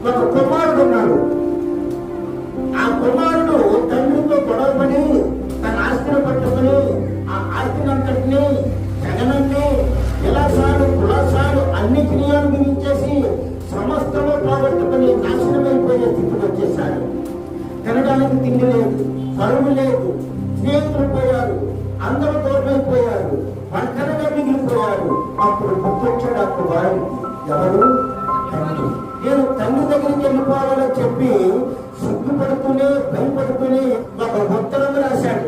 ఒక కుమారుడు ఉన్నాడు. ఆ కుమారుడు తండ్రితో గొడవపడి తన ఆస్తిని పట్టుకుని ఆ ఆస్తిని అంతటిని జగనన్ని విలాసాలు కులాసాలు అన్ని క్రియలు గురించేసి సమస్తము పోగొట్టుకుని నాశనమైపోయే స్థితికి వచ్చేసాడు తినడానికి తిండి లేదు పరువు లేదు స్నేహితులు పోయారు అందరూ దూరమైపోయారు ఒంటరిగా మిగిలిపోయారు అప్పుడు గుర్తొచ్చాడు అప్పుడు వాడు ఎవరు? తండ్రి. నేను తండ్రి దగ్గరికి వెళ్ళిపోవాలని చెప్పి సిగ్గుపడుతూనే భయపడుతూనే ఒక ఉత్తరం రాశాడు.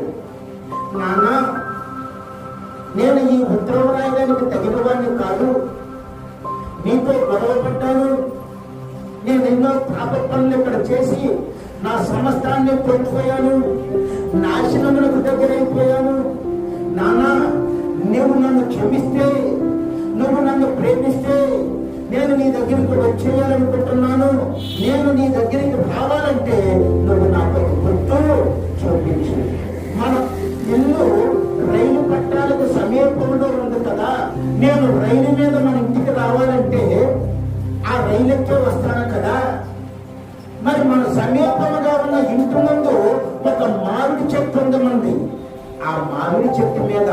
నాన్న నేను ఈ ఉత్తరం రాయడానికి తగిన వాడిని కాదు. నీతో గొడవ పడ్డాను. నేను ఎన్నో పాప పనులు ఇక్కడ చేసి నా సమస్తాన్ని కోల్పోయాను. నాశనములకు దగ్గరైపోయాను. దగ్గరికి వచ్చేయాలనుకుంటున్నాను. నేను నీ దగ్గరికి రావాలంటే నువ్వు నాకు ఒక గుర్తు చూపించు. మన ఇల్లు రైలు పట్టాలకు సమీపంలో ఉంది కదా. నేను రైలు మీద మన ఇంటికి రావాలంటే ఆ రైలు ఎక్కే వస్తాను కదా. మరి మన సమీపంగా ఉన్న ఇంటి ముందు ఒక మామిడి చెట్టు ఉంది మంది ఆ మామిడి చెట్టు మీద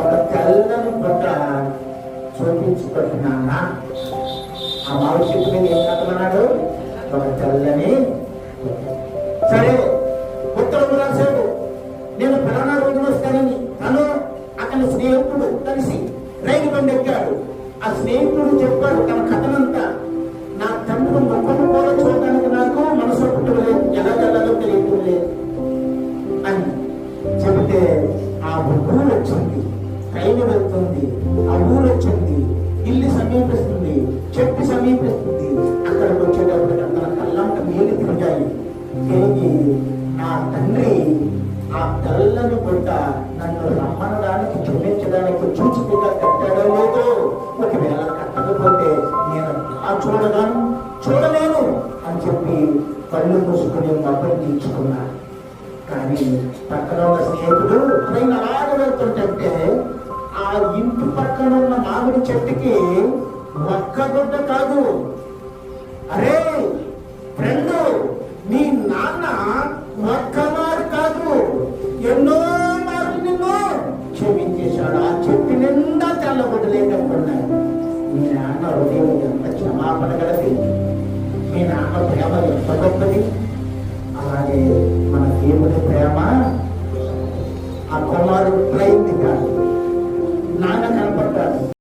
ఒక తెల్లని బుట్ట చూపించుకుంటున్నా ఆ మామిడి మీద ఏం కట్టమన్నాడు ఒక తెల్లని సరే ఉత్తరం రాశాడు నేను ఫలానా రోజున వస్తానని తను అతని స్నేహితుడు కలిసి రైలు బండి ఎక్కాడు ఆ స్నేహితుడు చెప్పాడు తన కథనంతా. క్షమించడానికి చూచిగా కట్టాడో లేదో ఒకవేళ కట్టకపోతే నేను ఆ చూడగాను చూడలేను అని చెప్పి కళ్ళు మూసుకుని మొబ్బలు తీర్చుకున్నాను కానీ పక్కన ఉన్న స్నేహితుడు ట్రైన్ అలాగే వెళ్తుంటే ఆ ఇంటి పక్కన ఉన్న మామిడి చెట్టుకి ఒక్క గుడ్డ కాదు லேಖ பண்ண ನೀನು ಅಣ್ಣ ರೋಟಿ ಪಶ್ಚಿಮ ಮಾರ್ಪಣಗಳ ಬೇಕು